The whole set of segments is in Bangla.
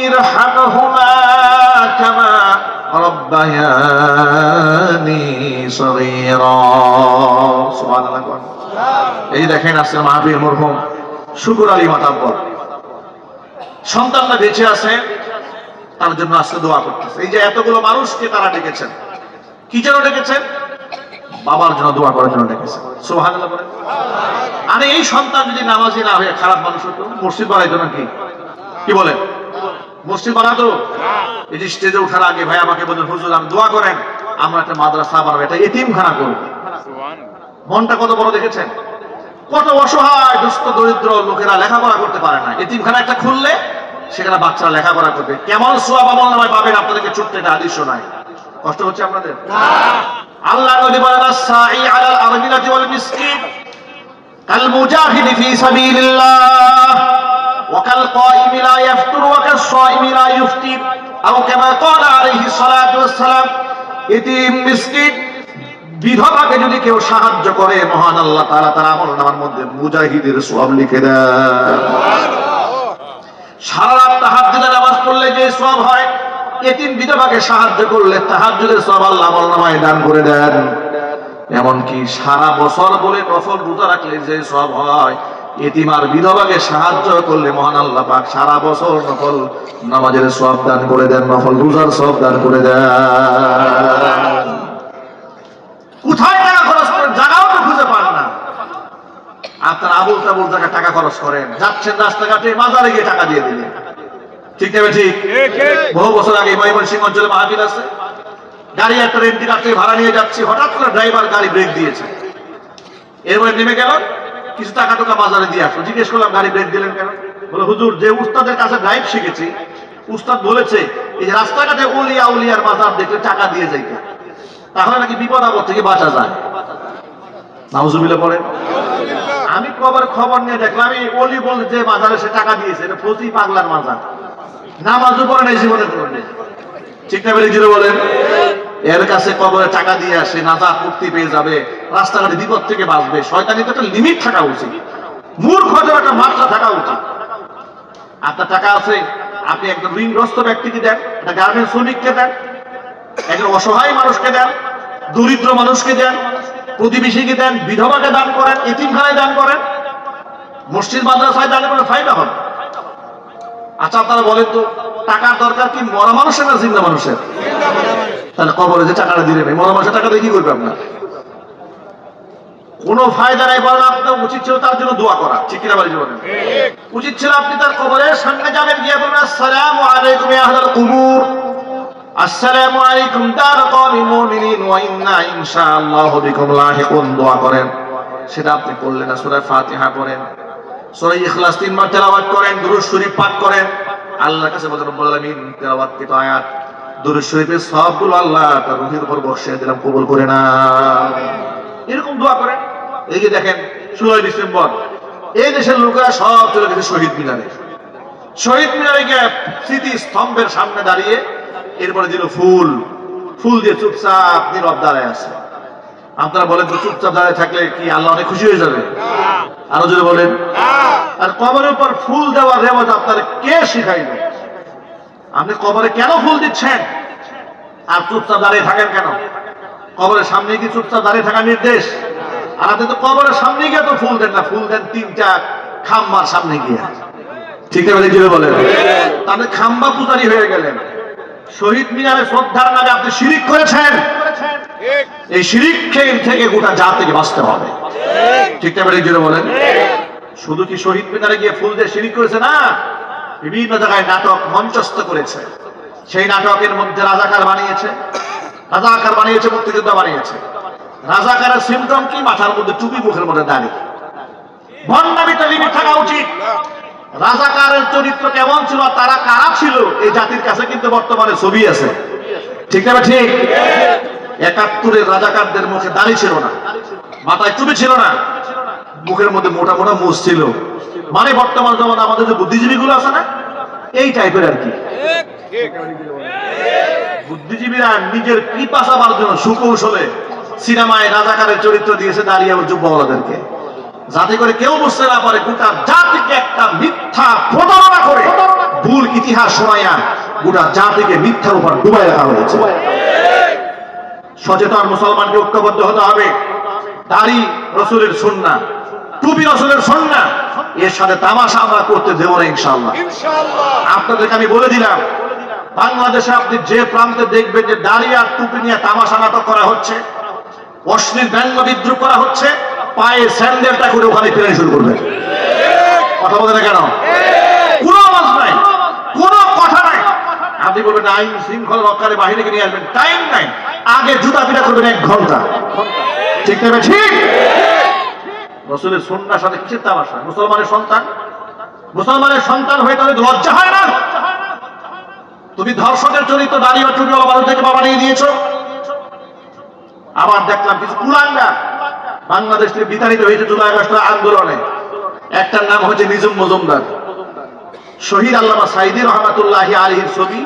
ارحمهما كما ربياني صغيرا سبحان الله কোন। এই দেখেন আজকে মাহবীর মরহুম শুকুর আলী মাতাব্বর সন্তানরা বেঁচে আছে তার জন্য আজকে দোয়া করতেছে এই যে এতগুলো মানুষকে তারা ডেকেছেন কি জন্য ডেকেছেন বাবার জন্য দোয়া করার জন্য ডেকেছেন সুবহানাল্লাহ বলেন আরে এই সন্তান যদি নামাজি না হয়ে খারাপ মানুষ হতো মসজিদ বানাইতো নাকি কি বলেন মসজিদ বানাতো? এই যে স্টেজে ওঠার আগে ভাই আমাকে বলেন হুজুর আমি দোয়া করেন আমরা একটা মাদ্রাসা বানাবো এটা এতিমখানা করব। মনটা কত বড় দেখেছেন? কত অসহায় দুস্থ দরিদ্র লোকেরা লেখাপড়া করতে পারে না। এতিমখানা একটা খুললে সেখানে বাচ্চারা লেখাপড়া করবে। কেমন সোয়াব আমল নামায় পাবেন আপনাদেরকে ছোট্ট একটা আদিশ্য নাই কষ্ট হচ্ছে আপনাদের? আল্লাহ নবী বলেন সাই আলাল আরমিনাতি ওয়াল মিসকিন কাল মুজাহিদি ফি সাবিলিল্লাহ। وكالقائم لا يفطر وكالصائم لا يفطر أو كما قال عليه الصلاة والسلام এতিম মিসকিন বিধবাকে যদি কেউ সাহায্য করে মহান আল্লাহ তারা তার আমল নামার মধ্যে মুজাহিদের সব লিখে দেয় সারা রাত তাহাজ্জুদের নামাজ পড়লে যে সব হয় এতিম বিধবাকে সাহায্য করলে তাহাজ্জুদের সব আল্লাহ আমল নামায় দান করে দেন এমনকি সারা বছর বলে নফল রোজা রাখলে যে সব হয় এতিম আর বিধবাকে সাহায্য করলে মহান আল্লাহ পাক সারা বছর নফল নামাজের সব দান করে দেন নফল রোজার সব দান করে দেন। কোথায় টাকা খরচ করেন? জায়গাও তো খুঁজে পান না। আপনার আবুল তাবুল জায়গায় টাকা খরচ করেন। যাচ্ছেন রাস্তাঘাটে বাজারে গিয়ে টাকা দিয়ে দিলেন। ঠিক নেবে ঠিক? বহু বছর আগে ময়মনসিংহ অঞ্চলে মাহফিল আছে। গাড়ি একটা রেন্টি কাটতে ভাড়া নিয়ে যাচ্ছি। হঠাৎ করে ড্রাইভার গাড়ি ব্রেক দিয়েছে। এরপরে নেমে গেল কিছু টাকা টাকা বাজারে দিয়ে আসলো। জিজ্ঞেস করলাম, গাড়ি ব্রেক দিলেন কেন? বলে, হুজুর, যে উস্তাদের কাছে ড্রাইভ শিখেছি, উস্তাদ বলেছে, এই যে রাস্তাঘাটে উলিয়া উলিয়ার বাজার দেখলে টাকা দিয়ে যাইতে তাহলে নাকি বিপদ আপদ থেকে বাঁচা যায়? নাউজুবিল্লাহ পড়ে আমি কবার খবর নিয়ে দেখলাম আমি অলি বলে যে বাজারে সে টাকা দিয়েছে, এটা প্রতি পাগলার মাজার। নামাজও পড়ে নাই, জীবনে পড়ে ঠিক না জিরো বলেন? এর কাছে কবরে টাকা দিয়ে আসে, নাজাত মুক্তি পেয়ে যাবে, রাস্তাঘাটে বিপদ থেকে বাঁচবে। শয়তানি একটা লিমিট থাকা উচিত। মূর্খদের একটা মাত্রা থাকা উচিত। আপনার টাকা আছে, আপনি একজন ঋণগ্রস্ত ব্যক্তিকে দেন, একটা গার্মেন্ট শ্রমিককে দেন, একজন অসহায় মানুষকে দেন, দরিদ্র মানুষকে দেন, প্রতিবেশীকে দেন, বিধবাকে দান করেন, এতিমখানায় দান করেন, মসজিদ, মাদ্রাসায় দান করেন ফায়দা হবে। আচ্ছা আপনারা বলেন তো, টাকার দরকার কি মরা মানুষের না জিন্দা মানুষের? তাহলে কবরে যে টাকাটা দিলেন এই মরা মানুষের টাকা দিয়ে কি করবে আপনার? কোনো ফায়দা নাই বলেন আপনার উচিত ছিল তার জন্য দোয়া করা, ঠিক কিনা বাড়ি বলেন উচিত ছিল আপনি তার কবরের সামনে যাবেন, গিয়ে বলবেন, আসসালামু আলাইকুম আহলাল কুবুর। আসসালামু আলাইকুম দার কওমি মুমিনিন ওয়া ইন্না ইনশাআল্লাহু বিকুম লাহিকুন। দোয়া করেন। সেটা আপনি করলেন না, সূরা ফাতিহা পড়েন। সূরা ইখলাস তিনবার তেলাওয়াত করেন, দুরূদ শরীফ পাঠ করেন। আল্লাহর কাছে বলেন রব্বুল আলামিন তেলাওয়াতকৃত আয়াত দুরূদ শরীফের সবগুলো আল্লাহ তার রুহের উপর দিলাম কবুল করে না। এরকম দোয়া করেন। এই যে দেখেন ষোলোই ডিসেম্বর এই দেশের লোকেরা সব চলে গেছে শহীদ মিনারে। শহীদ মিনারে গিয়ে স্মৃতি স্তম্ভের সামনে দাঁড়িয়ে এরপরে দিল ফুল। ফুল দিয়ে চুপচাপ নীরব দাঁড়ায় আছে। আপনারা বলেন তো চুপচাপ দাঁড়ায় থাকলে কি আল্লাহ অনেক খুশি হয়ে যাবে? আরও যদি বলেন। আর কবরের উপর ফুল দেওয়ার রেওয়াজ আপনারা কে শিখাইবে? আপনি কবরে কেন ফুল দিচ্ছেন? আর চুপচাপ দাঁড়িয়ে থাকেন কেন? কবরের সামনে কি চুপচাপ দাঁড়িয়ে থাকার নির্দেশ? আর আপনি তো কবরের সামনে গিয়ে তো ফুল দেন না। ফুল দেন তিনটা খাম্বার সামনে গিয়ে। ঠিক আছে জুড়ে বলেন? তাহলে খাম্বা পূজারি হয়ে গেলেন। শহীদ মিনারে শ্রদ্ধার নামে আপনি শিরিক করেছেন। এই শিরিক থেকে গোটা জাত থেকে বাঁচতে হবে। ঠিক আছে বলেন? শুধু কি শহীদ মিনারে গিয়ে ফুল দিয়ে শিরিক করেছে না? বিভিন্ন জায়গায় নাটক মঞ্চস্থ করেছে। সেই নাটকের মধ্যে রাজাকার বানিয়েছে। রাজাকার বানিয়েছে, মুক্তিযোদ্ধা বানিয়েছে। রাজাকারের সিমটম কি? মাথার মধ্যে টুপি, মুখের মধ্যে দাঁড়িয়ে লিমিট থাকা উচিত। রাজাকারের চরিত্র কেমন ছিল? তারা কারা ছিল? এই জাতির কাছে কিন্তু বর্তমানে ছবি আছে। ঠিক না ঠিক? একাত্তরের রাজাকারদের মুখে দাড়ি ছিল না। মাথায় টুপি ছিল না। মুখের মধ্যে মোটা মোটা মুস ছিল। মানে বর্তমান যেমন আমাদের যে বুদ্ধিজীবী গুলো আছে না, এই টাইপের আর কি। বুদ্ধিজীবীরা নিজের কৃপা চাবার জন্য সুকৌশলে সিনেমায় রাজাকারের চরিত্র দিয়েছে দাঁড়িয়ে যুব্বওয়ালাদেরকে যাতে করে কেউ বুঝতে না পারে গোটা জাতিকে একটা মিথ্যা প্রতারণা করে ভুল ইতিহাস শোনাইয়া গোটা জাতিকে মিথ্যার উপর ডুবাই রাখা হয়েছে। সচেতন মুসলমানকে ঐক্যবদ্ধ হতে হবে। দাড়ি রসুলের সন্না টুপি রসুলের সন্না এর সাথে তামাশা আমরা করতে দেবো না ইনশাল্লাহ আপনাদেরকে আমি বলে দিলাম বাংলাদেশে আপনি যে প্রান্তে দেখবেন যে দাঁড়িয়ে আর টুপি নিয়ে তামাশা নাটক করা হচ্ছে অশ্লীল ব্যঙ্গ বিদ্রুপ করা হচ্ছে পায়ে স্যান্ডেলটা করে ওখানে ফেরাই শুরু করবে। কথা বলতে না কেন? কোনো আওয়াজ নাই কোনো কথা নাই। আপনি বলবেন আইন শৃঙ্খলা রক্ষারে বাহিনীকে নিয়ে আসবেন। টাইম নাই আগে জুতা পিটা করবেন এক ঘণ্টা। ঠিক নেবে ঠিক? রসুলের সন্ন্যার সাথে কিসের মুসলমানের সন্তান? মুসলমানের সন্তান হয়ে তাহলে লজ্জা হয় না? তুমি ধর্ষকের চরিত্র দাঁড়িয়ে টুপি বাবা থেকে বাবা নিয়ে দিয়েছ আবার দেখলাম কিছু কুলাঙ্গা বাংলাদেশ থেকে বিতাড়িত হয়েছে জুলাই আগস্টের আন্দোলনে। একটার নাম হচ্ছে নিজুম মজুমদার। শহীদ আল্লামা সাইদি রহমাতুল্লাহ আলহির ছবি।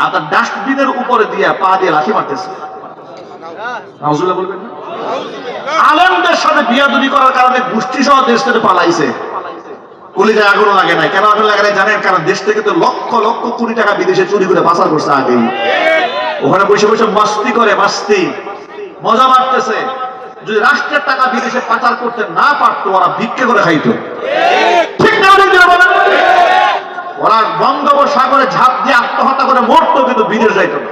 আর তার ডাস্টবিনের উপরে দিয়া পা দিয়ে লাথি মারতেছে। বলবেন না? আলমদের সাথে বিয়াদুবি করার কারণে গোষ্ঠী সহ দেশ থেকে পালাইছে। কলিজায় আগুন লাগে নাই। কেন আগুন লাগে নাই জানেন? কারণ দেশ থেকে তো লক্ষ লক্ষ কোটি টাকা বিদেশে চুরি করে পাচার করছে আগেই। ওখানে বসে বসে মাস্তি করে, মাস্তি। মজা মারতেছে। যদি রাষ্ট্রের টাকা বিদেশে পাচার করতে না পারতো, ওরা ভিক্ষে করে খাইতো? ওরা বঙ্গোপসাগরে ঝাঁপ দিয়ে আত্মহত্যা করে মরতো, কিন্তু বিদেশ যাইতো না।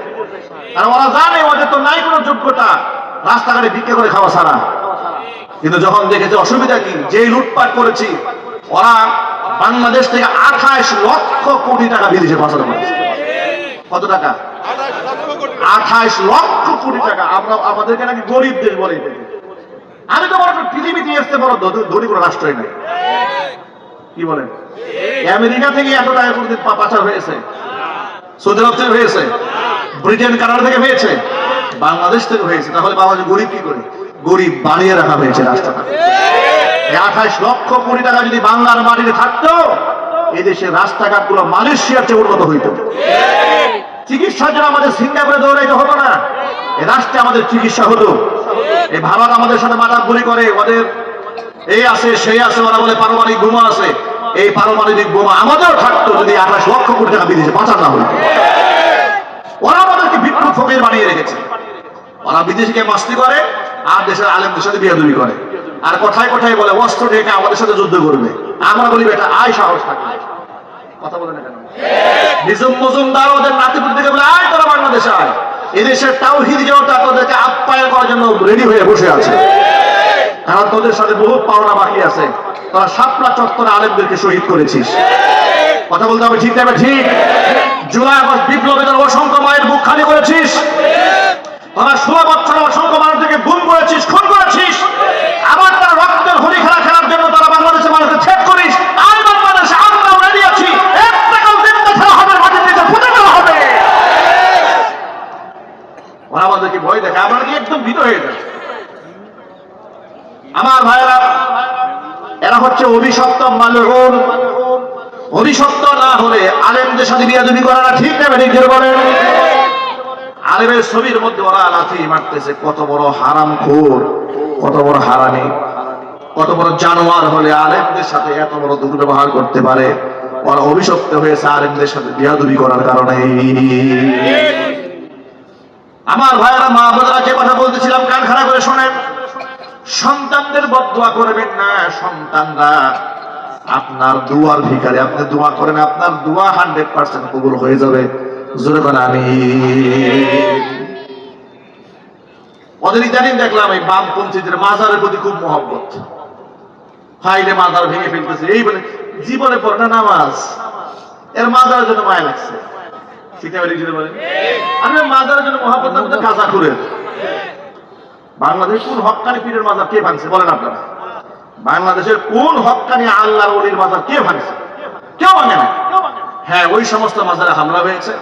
আর ওরা জানে ওদের তো নাই কোনো যোগ্যতা। রাস্তাঘাটে ভিক্ষে করে খাওয়া ছাড়া। কিন্তু যখন দেখেছে অসুবিধা কি? যে লুটপাট করেছি, ওরা বাংলাদেশ থেকে আঠাশ লক্ষ কোটি টাকা বিদেশে পাচার করেছে কত টাকা? আঠাশ লক্ষ কোটি টাকা। আমরা আমাদেরকে নাকি গরিব দেশ বলে আমি তো বড় পৃথিবীতে বড় কোনো রাষ্ট্রই নাই। কি বলেন? আমেরিকা থেকে এত টাকা কোনদিন পাচার হয়েছে? সৌদি আরব থেকে হয়েছে? ব্রিটেন, কানাডা থেকে হয়েছে? বাংলাদেশ থেকে হয়েছে, তাহলে বাবা গরিব কি করে? গরিব বানিয়ে রাখা হয়েছে আঠাশ লক্ষ কোটি টাকা যদি বাংলার মাটিতে থাকতো, এই দেশের রাস্তাঘাটগুলো মালয়েশিয়ার চেয়ে উন্নত হইতো। চিকিৎসার জন্য আমাদের সিঙ্গাপুরে দৌড়াইতে হতো না। রাষ্ট্রে আমাদের চিকিৎসা হতো। এই ভারত আমাদের সাথে করে, ওদের এই আছে, সেই আছে, ওরা বলে পারমাণবিক বোমা আছে। এই পারমাণবিক বোমা আমাদেরও থাকতো যদি আঠাশ লক্ষ কোটি টাকা বিদেশে পাচার না ওরা আমাদেরকে বিপ্লব ফকির বানিয়ে রেখেছে। ওরা বিদেশিকে মাস্তি করে আর দেশের আলেমদের সাথে বিয়াদুবি করে। আর কোথায় কোথায় বলে, অস্ত্র ঢেকে আমাদের সাথে যুদ্ধ করবে। আমরা বলি, বেটা, আয় সাহস থাকে। কথা বলে না কেন? বলে, আয় আয়। আপ্যায়ন করার জন্য রেডি হয়ে বসে আছে। তোদের সাথে পাওনা বাকি আছে। তোরা চত্বরে শহীদ করেছিস। কথা বলতে হবে ঠিক ঠিক। জুলাই আগস্ট অসংখ্য মায়ের বুক খালি করেছিস। তোরা ষোলো বছর অসংখ্য মানুষদেরকে গুম করেছিস, খুন করেছিস। আবার তারা রক্তের হোলি খেলা খেলার জন্য তারা বাংলাদেশের মানুষকে ছেদ করিস। আমাদেরকে ভয় দেখে আমরা ভাইয়েরা, এরা হচ্ছে অভিশপ্ত মালুন অভিশপ্ত না হলে আলেমদের সাথে বিয়াদবি করাটা ঠিক নেবে করে বলেন। আলেমের ছবির মধ্যে ওরা লাথি মারতেছে, কত বড় হারাম খোর কত বড় হারামি, কত বড় জানোয়ার হলে আলেমদের সাথে এত বড় দুর্ব্যবহার করতে পারে। ওরা অভিশপ্ত হয়েছে আলেমদের সাথে করার কারণে। আমার ভাইয়েরা, মা বোনেরা, যে কথা বলতেছিলাম, কান করে শোনেন। সন্তানদের বদুয়া করবেন না, সন্তানরা আপনার দুয়ার ভিকারে আপনি দোয়া করেন, আপনার দোয়া হান্ড্রেড পার্সেন্ট কবুল হয়ে যাবে। ওদের ইদানিং দেখলাম এই বামপন্থীদের মাজারের প্রতি খুব মহব্বত। ফাইলে মাজার ভেঙে ফেলতেছে। এই বলে জীবনে পড়ে না নামাজ? এর জন্য মায়া লাগছে। জন্য কাজা করে বাংলাদেশ কোন হকানি পীরের মাজার কে ভাঙছে বলেন আপনারা? বাংলাদেশের কোন হকানি আল্লাহ ওলির মাজার কে ভাঙছে? কেউ ভাঙে না। হ্যাঁ ওই সমস্ত মাজারে হামলা হয়েছে।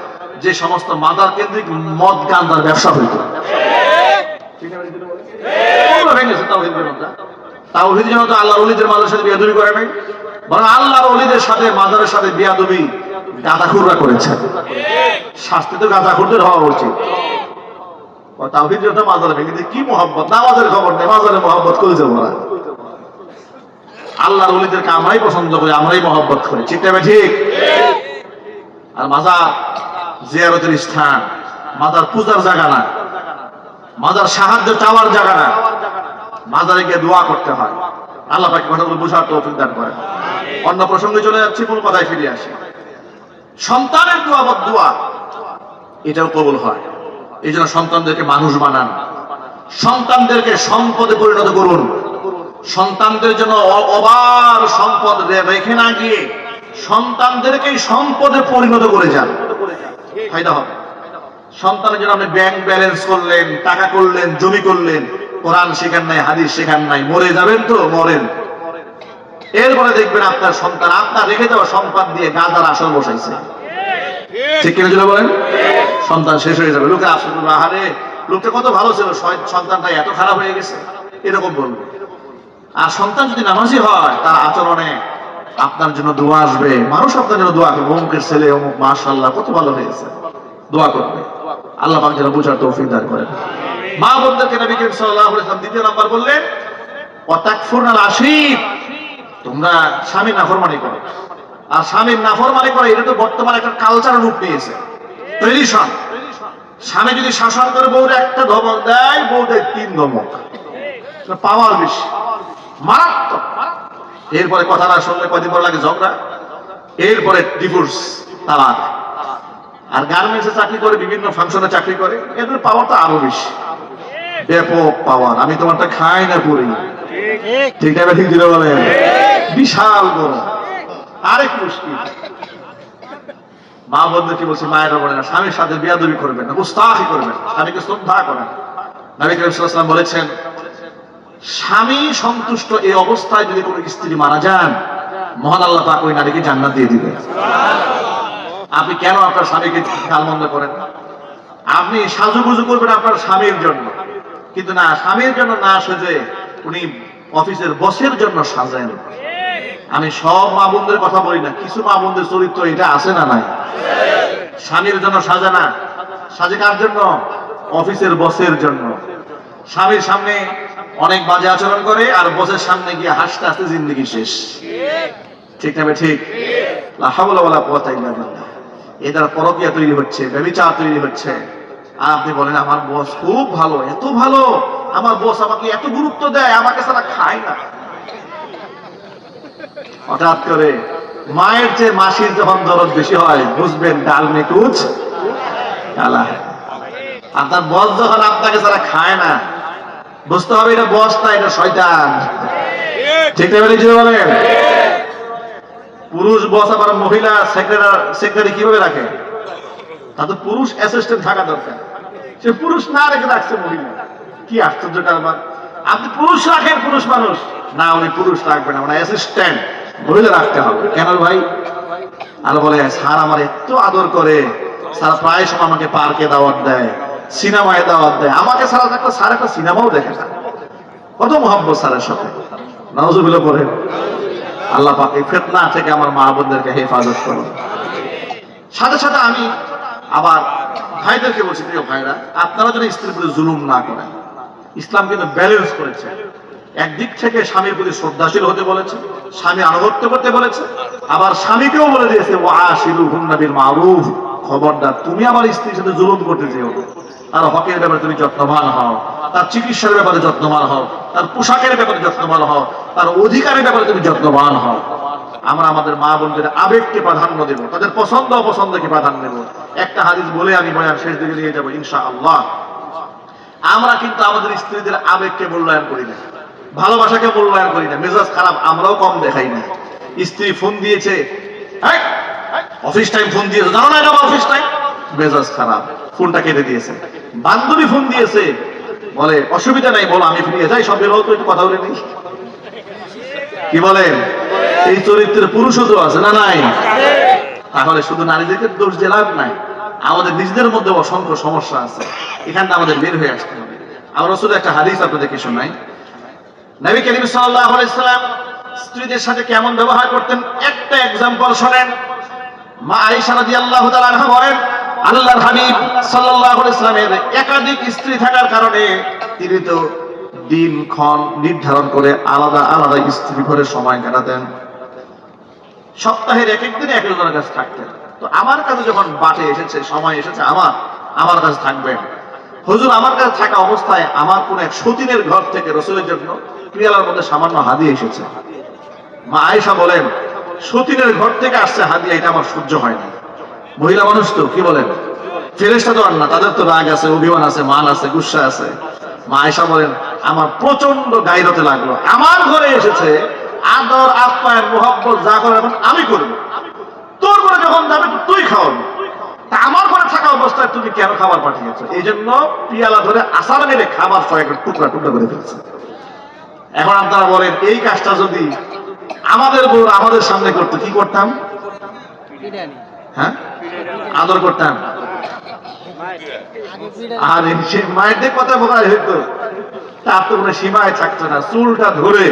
যে সমস্ত মাজার কেন্দ্রিক মদ গান্দার ব্যবসা হইত। জনতা আল্লাহর ওলিদের মাজারের সাথে করে নাই, বরং আল্লাহর ওলিদের সাথে মাজারের সাথে গাঁদাখুররা শাস্তি তো গাঁদাখুরদের হওয়া উচিত। কি খবর করে আল্লাহর পছন্দ করি, আমরাই মহব্বত করি। ঠিক ঠিক? আর মাজার জিয়ারতের স্থান। মাজার পূজার জায়গা না। মাজার সাহায্য চাওয়ার জায়গা না। মাজারে গিয়ে দোয়া করতে হয়। আল্লাহ পাকে কথাগুলো বোঝার তৌফিক দান করেন। অন্য প্রসঙ্গে চলে যাচ্ছি কোন কথায় ফিরে আসি। সন্তানের দোয়া বা দোয়া, এটাও কবুল হয়। এই জন্য সন্তানদেরকে মানুষ বানান। সন্তানদেরকে সম্পদে পরিণত করুন। সন্তানদের জন্য অবার সম্পদ রেখে না গিয়ে সন্তানদেরকে সম্পদে পরিণত করে যান। ফায়দা হবে। সন্তানের জন্য আপনি ব্যাংক ব্যালেন্স করলেন টাকা করলেন জমি করলেন কোরআন নাই হাদিস নাই মরে যাবেন তো মরেন। এরপরে দেখবেন আপনার সন্তান আপনার রেখে দেওয়া সম্পদ দিয়ে বসাইছে। ঠিক কিনা বলেন? সন্তান শেষ হয়ে যাবে। লোকে বলবে, আহারে লোকটা কত ভালো ছিল সন্তানটা এত খারাপ হয়ে গেছে। এরকম বলবে। আর সন্তান যদি নামাজি হয় তার আচরণে আপনার জন্য দোয়া আসবে, মানুষ আপনার জন্য দোয়া করবে। অমুকের ছেলে, অমুক মাশাল্লাহ কত ভালো হয়েছে। দোয়া করবে। আল্লাহ পাক যেন বুঝার তৌফিক দান করেন। মা বোনদেরকে নবী করিম সাল্লাল্লাহু আলাইহি ওয়াসাল্লাম দ্বিতীয় নাম্বার বললেন অতাকফুরনাল আশির তোমরা স্বামীর নাফরমানি করো। আর স্বামীর নাফরমানি করে, এটা তো বর্তমানে একটা কালচার রূপ নিয়েছে ট্রেডিশন স্বামী যদি শাসন করে, বউর একটা ধমক দেয় বউ দেয় তিন ধমক। পাওয়ার বেশি। মারাত্মক। এরপরে কথা না শুনলে কদিন পর লাগে ঝগড়া? এরপরে ডিভোর্স তালাক। আর গার্মেন্টসে চাকরি করে, বিভিন্ন ফাংশনে চাকরি করে, এদের পাওয়ারটা আরও বেশি। ব্যাপক পাওয়ার আমি তোমারটা খাই না পড়ি ঠিক না ঠিক দিলে বলে? বিশাল আরেক মুশকিল। মা বন্ধুকে বলছি? মায়েরা বলে না, স্বামীর সাথে বিয়াদবি করবেন না করবেন স্বামীকে শ্রদ্ধা করেন। নবী করিম বলেছেন স্বামী সন্তুষ্ট এই অবস্থায় যদি কোনো স্ত্রী মারা যান, মহান আল্লাহ পাক ওই নারীকে জান্নাত দিয়ে দিবে আপনি কেন আপনার স্বামীকে গালমন্দ করেন? আপনি সাজুগুজু করবেন আপনার স্বামীর জন্য। কিন্তু না, স্বামীর জন্য না সেজে উনি অফিসের বসের জন্য সাজেন আমি সব মা বোনদের কথা বলি না, কিছু মা বোনদের চরিত্র এটা আছে না নাই? স্বামীর জন্য সাজে না। সাজে কার জন্য? অফিসের বসের জন্য। স্বামীর সামনে অনেক বাজে আচরণ করে আর বসের সামনে গিয়ে হাসতে হাসতে জিন্দগি শেষ। ঠিক না ঠিক? লা হাওলা ওয়ালা কুওয়াতা ইল্লা বিল্লাহ। এ দ্বারা পরকীয়া তৈরি হচ্ছে ব্যভিচার তৈরি হচ্ছে। আর আপনি বলেন, আমার বস খুব ভালো, এত ভালো। আমার বস আমাকে এত গুরুত্ব দেয়, আমাকে সারা খায় না। হঠাৎ করে মায়ের যে মাসির যখন দরদ বেশি হয়, বুঝবেন ডাল মে কুচ কালা। আপনার বস যখন আপনাকে সারা খায় না বুঝতে হবে, এটা বস না, এটা শয়তান। ঠিক বলেন। পুরুষ বস আবার মহিলা সেক্রেটারি কীভাবে রাখে? তাতে পুরুষ অ্যাসিস্ট্যান্ট থাকা দরকার। সে পুরুষ না রেখে রাখছে মহিলা। কি আশ্চর্য কারবার। আপনি পুরুষ রাখেন, পুরুষ মানুষ। না, উনি পুরুষ রাখবেন না উনি অ্যাসিস্ট্যান্ট মহিলা রাখতে হবে। কেন ভাই? আর বলে, স্যার, আমার এত আদর করে, স্যার, প্রায় সময় আমাকে পার্কে দাওয়াত দেয়। সিনেমায় দাওয়াত দেয়। আমাকে সারা একটা স্যার একটা সিনেমাও দেখে না। কত মহাব্বত স্যারের সাথে। নজরুল পরে আল্লাহ পাক এই ফেতনা থেকে আমার মা বোনদেরকে হেফাজত করুন। সাথে সাথে আমি আবার ভাইদেরকে বলছি, প্রিয় ভাইরা, আপনারা যদি স্ত্রীর প্রতি জুলুম না করেন। ইসলাম কিন্তু ব্যালেন্স করেছে। একদিক থেকে স্বামীর প্রতি শ্রদ্ধাশীল হতে বলেছে, স্বামী আনুগত্য করতে বলেছে, আবার স্বামীকেও বলে দিয়েছে ও আশিরু হুন্নাবির মারুফ। খবরদার, তুমি আমার স্ত্রীর সাথে জুলুম করতে যেও না। তার হকের ব্যাপারে তুমি যত্নবান হও তার চিকিৎসার ব্যাপারে যত্নবান হও তার পোশাকের ব্যাপারে যত্নবান হও তার অধিকারের ব্যাপারে তুমি যত্নবান হও। আমরা আমাদের মা বোনদের আবেগকে প্রাধান্য দেব তাদের পছন্দ অপছন্দকে প্রাধান্য দেব। একটা হাদিস বলে আমি বয়ান শেষ দিকে নিয়ে যাব ইনশা আল্লাহ আমরা কিন্তু আমাদের স্ত্রীদের আবেগকে মূল্যায়ন করি না ভালোবাসাকে মূল্যায়ন করি না মেজাজ খারাপ আমরাও কম দেখাই না। স্ত্রী ফোন দিয়েছে "এই, অফিস টাইম ফোন দিয়েছে জানো না অফিস টাইম মেজাজ খারাপ। ফোনটা কেটে দিয়েছে। বান্ধবী ফোন দিয়েছে। বলে, অসুবিধা নাই, বলো, আমি ফিরিয়ে যাই, সব বেরো তো একটু কথা বলে নেই। কি বলেন? এই চরিত্রের পুরুষও তো আছে না নাই? তাহলে শুধু নারীদেরকে দোষ দিয়ে লাভ নাই, আমাদের নিজেদের মধ্যে অসংখ্য সমস্যা আছে। এখানটা আমাদের বের হয়ে আসতে হবে। আমরা শুধু একটা হাদিস আপনাদেরকে শোনাই। নবী করিম সাল্লাল্লাহু আলাইহি সাল্লাম স্ত্রীদের সাথে কেমন ব্যবহার করতেন? একটা এক্সাম্পল শোনেন। মা আয়েশা রাদিয়াল্লাহু তাআলা বলেন আল্লাহর হাবিব সাল্লাল্লাহু আলাইহি সাল্লামের একাধিক স্ত্রী থাকার কারণে তিনি তো দিন, ক্ষণ নির্ধারণ করে আলাদা আলাদা স্ত্রী ঘরে সময় কাটাতেন। সপ্তাহের এক এক দিনে এক একজনের কাছে থাকতেন। তো আমার কাছে যখন বাটে এসেছে, সময় এসেছে, আমার আমার কাছে থাকবেন। হুজুর, আমার কাছে থাকা অবস্থায় আমার কোন এক সতীনের ঘর থেকে রসুলের জন্য পিয়ালার মধ্যে সামান্য হাদি এসেছে। মা আয়েশা বলেন, সতীনের ঘর থেকে আসছে হাদিয়া, এটা আমার সহ্য হয়নি মহিলা মানুষ তো, কি বলেন? ফেরেস্তা তো আর না, তাদের তো রাগ আছে, অভিমান আছে, মান আছে, গুসা আছে। মা আয়েশা বলেন, আমার প্রচণ্ড গাইরতে লাগল। আমার ঘরে এসেছে আদর, আপ্যায়ন, মোহব্বত, যা করে এখন আমি করব। তোর ঘরে যখন যাবে, তুই খাওয়াবি। আমার ঘরে থাকা অবস্থায় তুমি কেন খাবার পাঠিয়েছো? এই জন্য পিয়ালা ধরে আসার মেরে খাবার সবাই টুকরা টুকরা করে ফেলছে। এখন আপনারা বলেন, এই কাজটা যদি আমাদের বউ আমাদের সামনে করতো, কি করতাম? হ্যাঁ? আদর করতাম। আর, সে মায়ের কথা বলা হইতো। তার তো কোনো সীমায় থাকতো না, চুলটা ধরে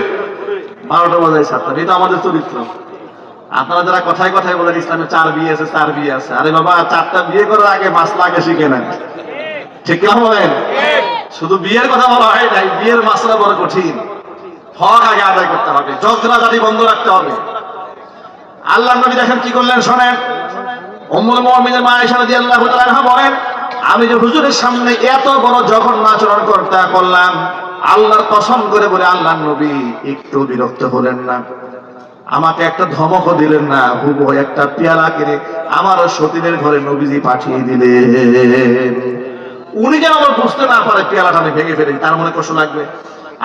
বারোটা বাজায় ছাড়তাম এটা আমাদের চরিত্র। আপনারা যারা কথায় কথায় বলেন, ইসলামে চার বিয়ে আছে, চার বিয়ে আছে। আরে বাবা, চারটা বিয়ে করার আগে মাস লাগে শিখে নেন। ঠিক না বলেন? শুধু বিয়ের কথা বলা হয় নাই, বিয়ের মাসলা বড় কঠিন। হক আগে আদায় করতে হবে জগরাজারি বন্ধ রাখতে হবে। আল্লাহ নবী দেখেন কি করলেন শোনেন? উম্মুল মুমিনের মা আয়েশা রাদিয়াল্লাহু তাআলা বলেন, আমি যে হুজুরের সামনে এত বড় জঘন্য আচরণ করতে করলাম, আল্লাহর কসম করে বলে আল্লাহর নবী, একটু বিরক্ত হলেন না। আমাকে একটা ধমকও দিলেন না হুবু একটা পেয়ালা কিনে আমার সতীনের ঘরে নবীজি পাঠিয়ে দিলেন। উনি যেন আমার বুঝতে না পারে পেয়ালাটা আমি ভেঙে ফেলি তার মনে কষ্ট লাগবে।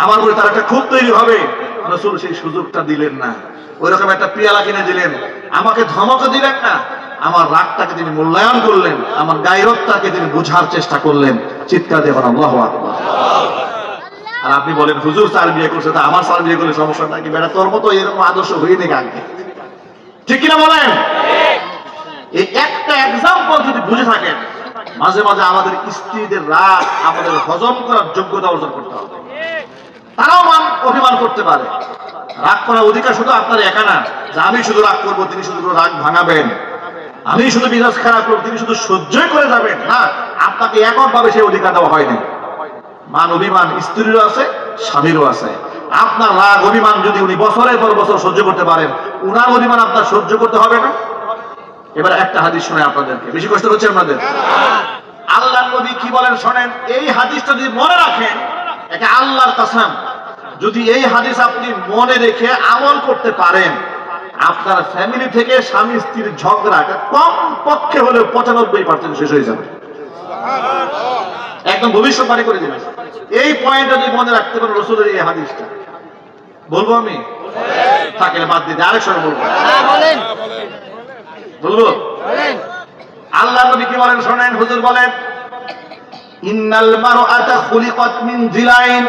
আমার মনে তার একটা খুব তৈরি হবে। রসুল সেই সুযোগটা দিলেন না। ওই রকম একটা পেয়ালা কিনে দিলেন। আমাকে ধমকও দিলেন না, আমার রাগটাকে তিনি মূল্যায়ন করলেন, আমার গায়রতটাকে তিনি বোঝার চেষ্টা করলেন। চিৎকার দিয়ে আল্লাহ আর আপনি বলেন, হুজুর চার বিয়ে করছে, তা আমার চার বিয়ে করলে সমস্যা নাকি বেটা, তোর মতো এরকম আদর্শ ঠিক কিনা বলেন? এই একটা এক্সাম্পল যদি বুঝে থাকেন, মাঝে মাঝে আমাদের স্ত্রীদের রাগ, আমাদের হজম করার যোগ্যতা অর্জন করতে হবে। তারাও মান অভিমান করতে পারে। রাগ করার অধিকার শুধু আপনার একা না, যে আমি শুধু রাগ করব, তিনি শুধু রাগ ভাঙাবেন। আমি শুধু বিরাজ খারাপ করব, তিনি শুধু সহ্যই করে যাবেন। না, আপনাকে এককভাবে সেই অধিকার দেওয়া হয়নি। মান অভিমান, স্ত্রীরও আছে, স্বামীরও আছে। আপনার রাগ, অভিমান যদি উনি বছরের পর বছর সহ্য করতে পারেন, উনার অভিমান আপনার সহ্য করতে হবে না। এবার একটা হাদিস শোনে আপনাদেরকে। বেশি কষ্ট হচ্ছে আপনাদের? আল্লাহ নবী কি বলেন শোনেন? এই হাদিসটা যদি মনে রাখেন, একে আল্লাহর কাসাম যদি এই হাদিস আপনি মনে রেখে আমল করতে পারেন আপনার ফ্যামিলি থেকে স্বামী স্ত্রীর ঝগড়া কম পক্ষে হলেও পঁচানব্বই পার্সেন্ট শেষ হয়ে যাবে। একদম ভবিষ্যৎ ভবিষ্যৎবাণী করে দিবেন। এই পয়েন্টটা যদি মনে রাখতে পারেন রসুলের এই হাদিসটা। বলব আমি? থাকে বাদ দিতে আরেক সময় বলব। বলব? আল্লাহ নবী কি বলেন শোনেন হুজুর বলেন ইন্নাল মারআতা খুলিকাত মিন জিলাইন।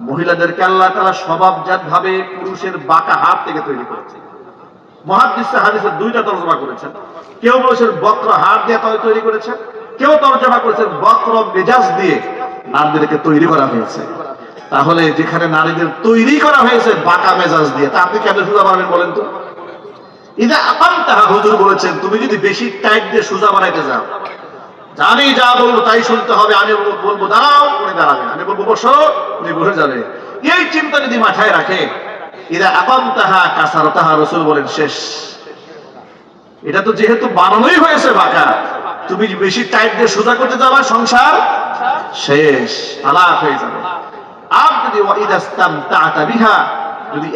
মহিলাদেরকে আল্লাহ তাআলা স্বভাবজাত ভাবে পুরুষের বাঁকা হাত থেকে তৈরি করেছে। মহাদিসে হাদিসের দুইটা তর্জমা করেছেন। কেউ বলেছেন বক্র হাত দিয়ে তৈরি করেছেন, কেউ তর্জমা করেছেন বক্র মেজাজ দিয়ে নারীদেরকে তৈরি করা হয়েছে। তাহলে যেখানে নারীদের তৈরি করা হয়েছে বাঁকা মেজাজ দিয়ে, তা আপনি কেন সোজা বানাবেন বলেন তো? ইদা তাহা হুজুর বলেছেন, তুমি যদি বেশি টাইট দিয়ে বানাইতে যাও যা বলব তাই শুনতে হবে, আমি বলবো- দাঁড়াও, উনি দাঁড়াবেন। আমি বলব, বসো, উনি বসে যাবে। এই চিন্তা যদি মাথায় রাখে তাহা কাসার, তাহা রসুল বলেন, শেষ। এটা তো যেহেতু বানানোই হয়েছে বাঁকা, তুমি বেশি টাইট দিয়ে সোজা করতে যাবা, সংসার শেষ, তালাক হয়ে যাবে। যদি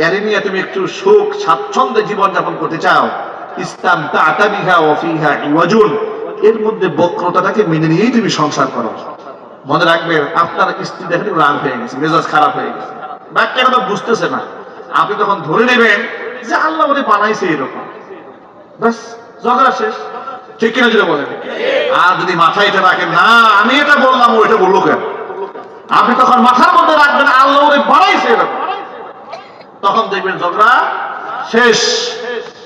তুমি একটু স্বাচ্ছন্দ্যে জীবন যাপন করতে চাও ইসলাম এর মধ্যে বক্রতাটাকে মেনে নিয়েই তুমি সংসার করো। মনে রাখবেন আপনার স্ত্রী দেখেন রাগ হয়ে গেছে, মেজাজ খারাপ হয়ে গেছে। বুঝতেছে না। আপনি তখন ধরে নেবেন যে আল্লাহ বলে বানাইছে এরকম। ব্যাস, ঝগড়া শেষ। ঠিক কিনা যদি বলেন? আর যদি মাথায় এটা রাখেন, না, আমি এটা বললাম, ও এটা বলল কেন? আপনি তখন মাথার মধ্যে রাখবেন আল্লাহ ওরে বাড়াইছে এরকম তখন দেখবেন ঝগড়া শেষ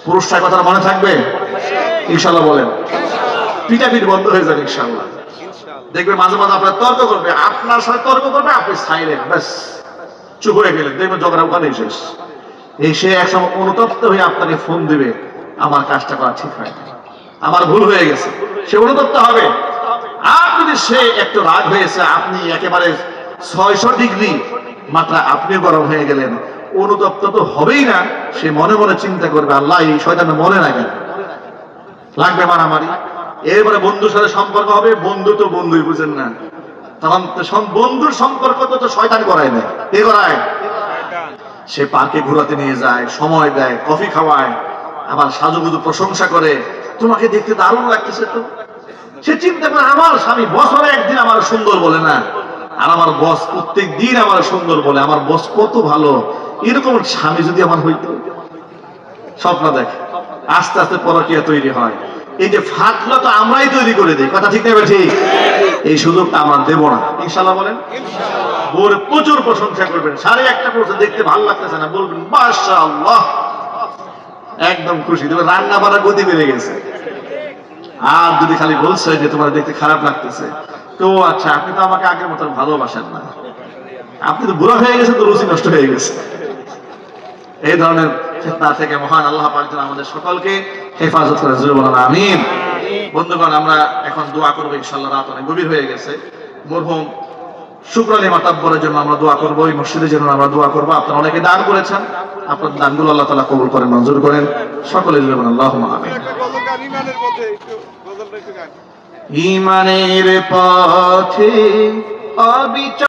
পুরুষটার কথা মনে থাকবে ইনশাল্লাহ বলেন। পিটাপিট বন্ধ হয়ে যাবে ইনশাল্লাহ দেখবেন মাঝে মাঝে আপনার তর্ক করবে, আপনার সাথে তর্ক করবে, আপনি সাইলেন্ট ব্যাস। চুপ হয়ে গেলেন, দেখবেন ঝগড়া ওখানেই শেষ। এই সে একসময় অনুতপ্ত হয়ে আপনাকে ফোন দিবে, আমার কাজটা করা ঠিক হয় আমার ভুল হয়ে গেছে। সে অনুতপ্ত হবে। যদি সে একটু রাগ হয়েছে, আপনি একেবারে ছয়শো ডিগ্রি, মাত্রা আপনি গরম হয়ে গেলেন। অনুতপ্ত তো হবেই না, সে মনে মনে চিন্তা করবে, আল্লাহ, এই শয়তান মনে না কেন? লাগবে মারামারি। এরপরে বন্ধুর সাথে সম্পর্ক হবে, বন্ধু তো বন্ধুই, বুঝেন না? তখন বন্ধুর সম্পর্ক তো শয়তান করায় না কে করায়? সে পার্কে ঘোরাতে নিয়ে যায়, সময় দেয়, কফি খাওয়ায়, আবার সাজুগুজু প্রশংসা করে। তোমাকে দেখতে দারুণ লাগতেছে তো। সে চিন্তা করে, আমার স্বামী বছরে একদিন, আমার সুন্দর বলে না। আর আমার বস প্রত্যেক দিন আমার সুন্দর বলে, আমার বস কত ভালো। এরকম স্বামী যদি আমার হইতো? স্বপ্ন দেখে আস্তে আস্তে পরকিয়া তৈরি হয়। এই যে ফাটলো তো আমরাই তৈরি করে দিই কথা ঠিক নেবে ঠিক? এই সুযোগটা আমরা দেব না। ইনশাল্লাহ বলেন? ওর প্রচুর প্রশংসা করবেন। সাড়ে একটা পর্যন্ত দেখতে ভালো লাগতেছে না বলবেন মাশাআল্লাহ। একদম খুশি। তোমার রান্না বাড়ার গতি বেড়ে গেছে। আর যদি খালি বলছে যে তোমার দেখতে খারাপ লাগতেছে তো আচ্ছা আপনি তো আমাকে আগের মতন ভালোবাসেন না। আপনি তো বুড়া হয়ে গেছেন তো রুচি নষ্ট হয়ে গেছে। এই ধরনের ফিতনা থেকে মহান আল্লাহ পাক যেন আমাদের সকলকে হেফাজত করে। জুড়ে বলেন আমিন। বন্ধুগণ আমরা এখন দোয়া করব ইনশাল্লাহ রাত অনেক গভীর হয়ে গেছে। মরহুম শুক্রালী মাতাব্বরের জন্য আমরা দোয়া করব এই মসজিদের জন্য আমরা দোয়া করব। আপনারা অনেকে দান করেছেন আপনার দানগুলো আল্লাহ তালা কবুল করেন মঞ্জুর করেন। সকলে জুড়ে বলেন আল্লাহ আমিন। ইমানের পথে অবিচল